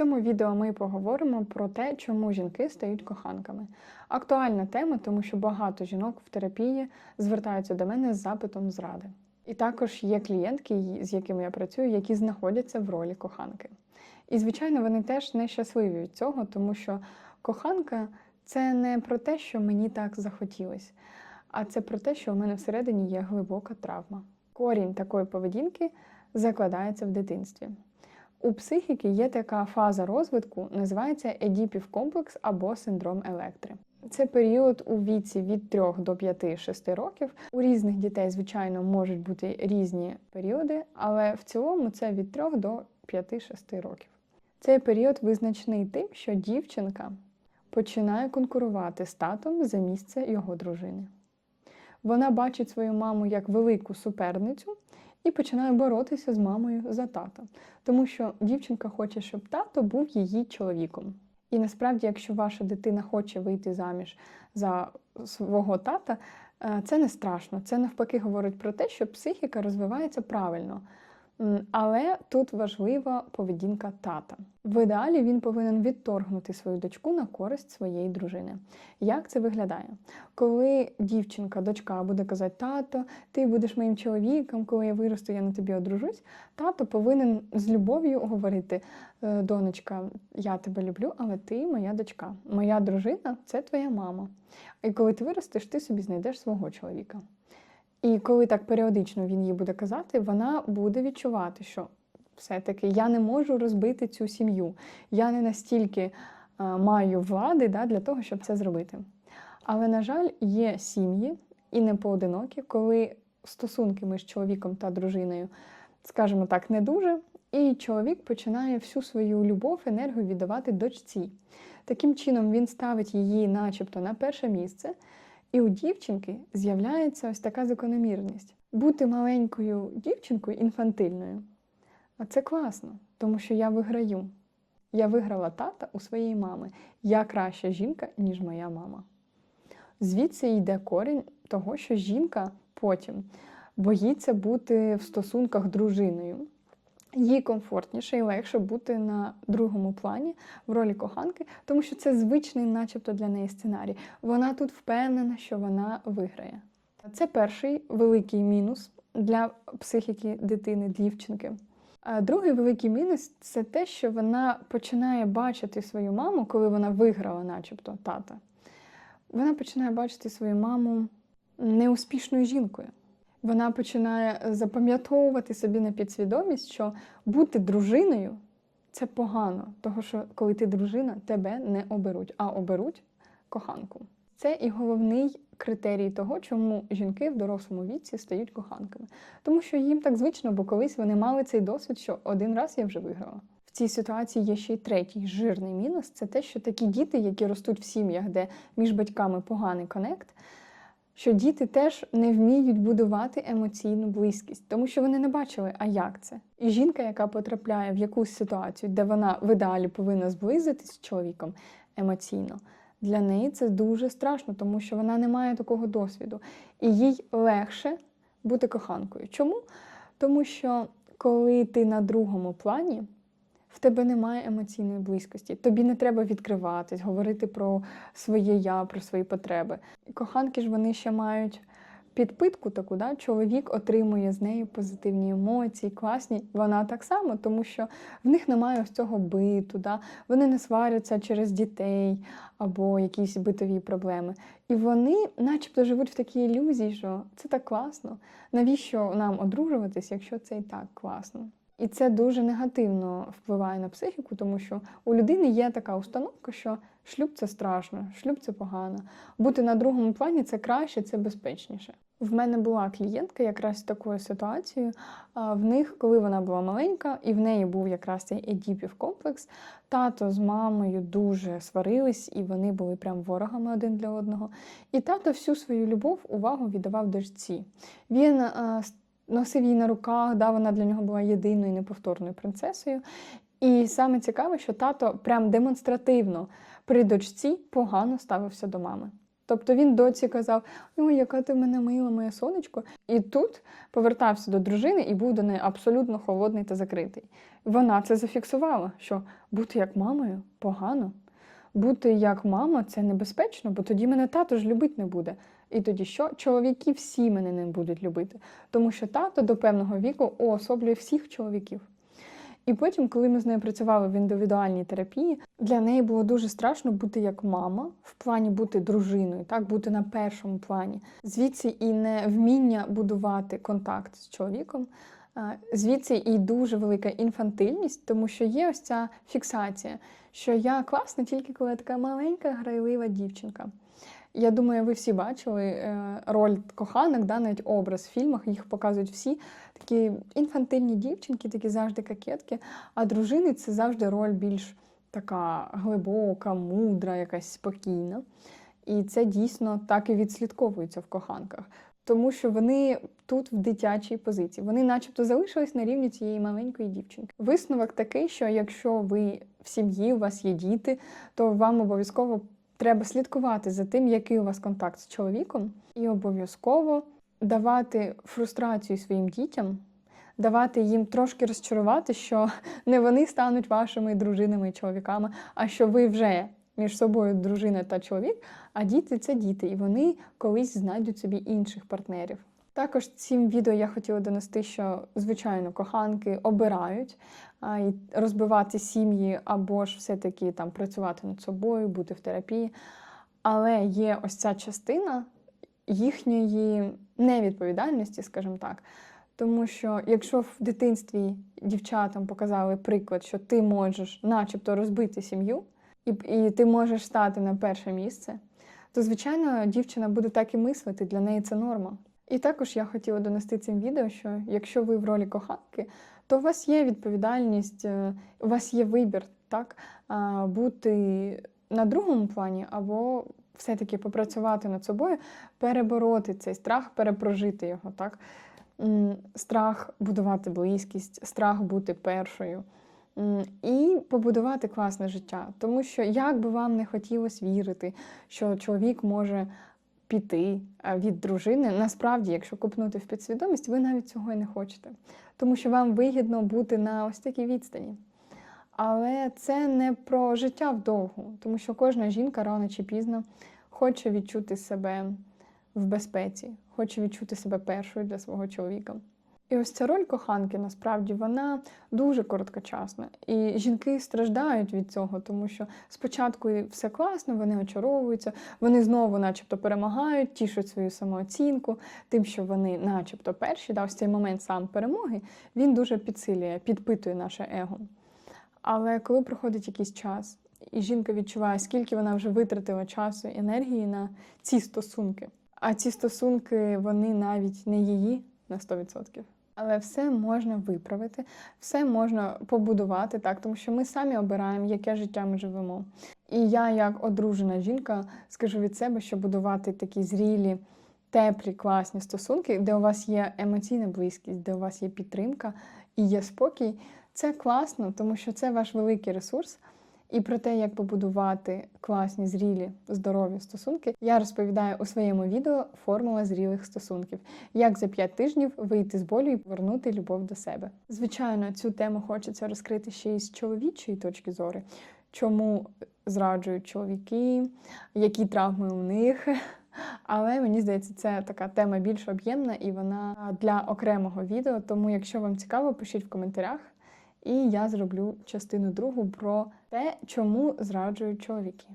цьому відео ми поговоримо про те, чому жінки стають коханками. Актуальна тема, тому що багато жінок в терапії звертаються до мене з запитом зради. І також є клієнтки, з якими я працюю, які знаходяться в ролі коханки. І, звичайно, вони теж нещасливі від цього, тому що коханка це не про те, що мені так захотілось, а це про те, що у мене всередині є глибока травма. Корінь такої поведінки закладається в дитинстві. У психіки є така фаза розвитку, називається едіпів комплекс або синдром електри. Це період у віці від 3 до 5-6 років. У різних дітей, звичайно, можуть бути різні періоди, але в цілому це від 3 до 5-6 років. Цей період визначений тим, що дівчинка починає конкурувати з татом за місце його дружини. Вона бачить свою маму як велику суперницю і починає боротися з мамою за тата. Тому що дівчинка хоче, щоб тато був її чоловіком. І насправді, якщо ваша дитина хоче вийти заміж за свого тата, е, це не страшно. Це навпаки говорить про те, що психіка розвивається правильно. Але тут важлива поведінка тата. В ідеалі він повинен відторгнути свою дочку на користь своєї дружини. Як це виглядає? Коли дівчинка, дочка буде казати, тато, ти будеш моїм чоловіком, коли я виросту, я на тобі одружусь, тато повинен з любов'ю говорити: «Е, донечка, я тебе люблю, але ти моя дочка. Моя дружина це твоя мама. І коли ти виростеш, ти собі знайдеш свого чоловіка. І коли так періодично він їй буде казати, вона буде відчувати, що все-таки я не можу розбити цю сім'ю. Я не настільки а, маю влади да, для того, щоб це зробити. Але, на жаль, є сім'ї і не поодинокі, коли стосунки між чоловіком та дружиною, скажімо так, не дуже, і чоловік починає всю свою любов, енергію віддавати дочці. Таким чином він ставить її, начебто, на перше місце. І у дівчинки з'являється ось така закономірність. Бути маленькою дівчинкою інфантильною. А це класно, тому що я виграю. Я виграла тата у своєї мами. Я краща жінка, ніж моя мама. Звідси йде корінь того, що жінка потім боїться бути в стосунках дружиною. Їй комфортніше і легше бути на другому плані в ролі коханки, тому що це звичний, начебто, для неї сценарій. Вона тут впевнена, що вона виграє. Це перший великий мінус для психіки дитини, дівчинки. А другий великий мінус це те, що вона починає бачити свою маму, коли вона виграла, начебто, тата. Вона починає бачити свою маму неуспішною жінкою. Вона починає запам'ятовувати собі на підсвідомість, що бути дружиною це погано, тому що коли ти дружина, тебе не оберуть, а оберуть коханку. Це і головний критерій того, чому жінки в дорослому віці стають коханками. Тому що їм так звично, бо колись вони мали цей досвід, що один раз я вже виграла. В цій ситуації є ще й третій жирний мінус це те, що такі діти, які ростуть в сім'ях, де між батьками поганий конект, що діти теж не вміють будувати емоційну близькість, тому що вони не бачили, а як це. І жінка, яка потрапляє в якусь ситуацію, де вона в ідеалі повинна зблизитись з чоловіком емоційно, для неї це дуже страшно, тому що вона не має такого досвіду. І їй легше бути коханкою. Чому? Тому що коли ти на другому плані, в тебе немає емоційної близькості. Тобі не треба відкриватись, говорити про своє я, про свої потреби. Коханки ж вони ще мають підпитку таку, да? чоловік отримує з нею позитивні емоції, класні. Вона так само, тому що в них немає ось цього биту, да? вони не сваряться через дітей або якісь битові проблеми. І вони, начебто, живуть в такій ілюзії, що це так класно. Навіщо нам одружуватись, якщо це і так класно? І це дуже негативно впливає на психіку, тому що у людини є така установка, що шлюб це страшно, шлюб це погано. Бути на другому плані це краще, це безпечніше. В мене була клієнтка якраз з такою ситуацією. В них, коли вона була маленька, і в неї був якраз цей едіпів комплекс, тато з мамою дуже сварились, і вони були прям ворогами один для одного. І тато всю свою любов, увагу віддавав дочці. Він носив її на руках, да, вона для нього була єдиною неповторною принцесою. І саме цікаве, що тато прям демонстративно при дочці погано ставився до мами. Тобто він доці казав: Ой, яка ти в мене мила, моє сонечко. І тут повертався до дружини і був до неї абсолютно холодний та закритий. Вона це зафіксувала, що бути як мамою погано. Бути як мама це небезпечно, бо тоді мене тато ж любити не буде. І тоді що? Чоловіки всі мене не будуть любити, тому що тато до певного віку уособлює всіх чоловіків. І потім, коли ми з нею працювали в індивідуальній терапії, для неї було дуже страшно бути як мама, в плані бути дружиною, так бути на першому плані. Звідси і не вміння будувати контакт з чоловіком. Звідси і дуже велика інфантильність, тому що є ось ця фіксація, що я класна тільки коли я така маленька, грайлива дівчинка. Я думаю, ви всі бачили е, роль коханок, да, навіть образ в фільмах, їх показують всі такі інфантильні дівчинки, такі завжди кокетки, а дружини це завжди роль більш така глибока, мудра, якась спокійна. І це дійсно так і відслідковується в коханках. Тому що вони тут в дитячій позиції, вони, начебто, залишились на рівні цієї маленької дівчинки. Висновок такий, що якщо ви в сім'ї, у вас є діти, то вам обов'язково треба слідкувати за тим, який у вас контакт з чоловіком, і обов'язково давати фрустрацію своїм дітям, давати їм трошки розчарувати, що не вони стануть вашими дружинами і чоловіками, а що ви вже між собою дружина та чоловік, а діти це діти, і вони колись знайдуть собі інших партнерів. Також цим відео я хотіла донести, що звичайно коханки обирають і розбивати сім'ї або ж все-таки там працювати над собою, бути в терапії. Але є ось ця частина їхньої невідповідальності, скажімо так. Тому що якщо в дитинстві дівчатам показали приклад, що ти можеш, начебто, розбити сім'ю, і, і ти можеш стати на перше місце, то звичайно дівчина буде так і мислити, для неї це норма. І також я хотіла донести цим відео, що якщо ви в ролі коханки, то у вас є відповідальність, е, у вас є вибір, так, бути на другому плані або все-таки попрацювати над собою, перебороти цей страх, перепрожити його, так. Страх будувати близькість, страх бути першою. І побудувати класне життя. Тому що як би вам не хотілося вірити, що чоловік може піти е, від дружини, насправді, якщо купнути в підсвідомість, ви навіть цього і не хочете. Тому що вам вигідно бути на ось такій відстані. Але це не про життя вдовгу, тому що кожна жінка рано чи пізно хоче відчути себе в безпеці, хоче відчути себе першою для свого чоловіка. І ось ця роль коханки насправді вона дуже короткочасна. І жінки страждають від цього, тому що спочатку все класно, вони очаровуються, вони знову, начебто, перемагають, тішать свою самооцінку, тим, що вони, начебто, перші, да, ось цей момент сам перемоги, він дуже підсилює, підпитує наше его. Але коли проходить якийсь час, і жінка відчуває, скільки вона вже витратила часу і енергії на ці стосунки, а ці стосунки вони навіть не її на 100%. Але все можна виправити, все можна побудувати так, тому що ми самі обираємо, яке життя ми живемо. І я, як одружена жінка, скажу від себе, що будувати такі зрілі, теплі, класні стосунки, де у вас є емоційна близькість, де у вас є підтримка і є спокій, це класно, тому що це ваш великий ресурс. І про те, як побудувати класні, зрілі, здорові стосунки, я розповідаю у своєму відео Формула зрілих стосунків. Як за 5 тижнів вийти з болю і повернути любов до себе. Звичайно, цю тему хочеться розкрити ще й з чоловічої точки зору. Чому зраджують чоловіки, які травми у них. Але мені здається, це така тема більш об'ємна і вона для окремого відео. Тому, якщо вам цікаво, пишіть в коментарях. І я зроблю частину другу про те, чому зраджують чоловіки.